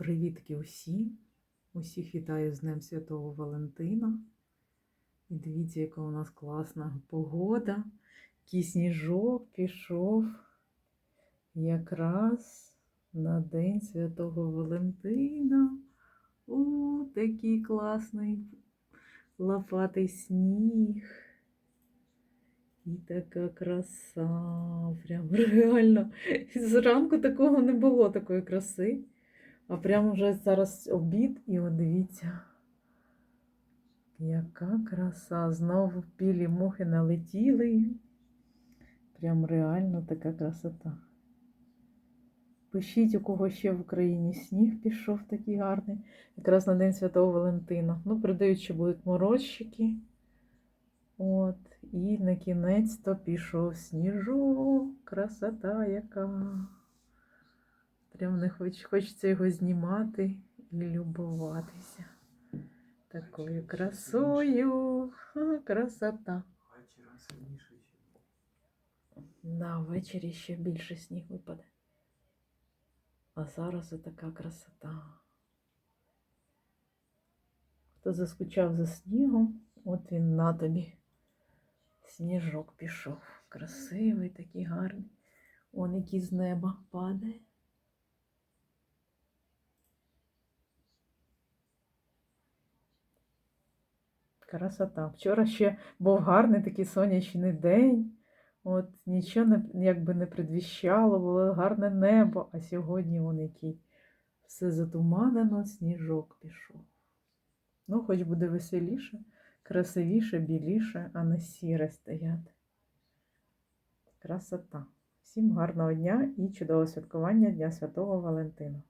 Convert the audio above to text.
Привітки усім! Усіх вітаю з Днем Святого Валентина. І дивіться, яка у нас класна погода. Який сніжок пішов якраз на День Святого Валентина. О, такий класний лопатий сніг. І така краса. Прям реально. Зранку такого не було, такої краси. А прямо вже зараз обід, і от дивіться, яка краса. Знову білі мухи налетіли. Прям реально така красота. Пишіть, у кого ще в Україні сніг пішов такий гарний, якраз на День Святого Валентина. Ну, передають, що будуть морозчики. От, і на кінець то пішов сніжок. Красота яка. Прям не хоч, хочеться його знімати і любуватися. Такою красою. Красота. Да, ввечері ще більше сніг випаде. А зараз така красота. Хто заскучав за снігом, от він на тобі. Сніжок пішов. Красивий, такий гарний. Он який з неба падає. Красота. Вчора ще був гарний такий сонячний день. От нічого не, якби не предвіщало, було гарне небо, а сьогодні вон який все затуманено, сніжок пішов. Ну, хоч буде веселіше, красивіше, біліше, а не сіре стояти. Красота. Всім гарного дня і чудового святкування Дня Святого Валентина.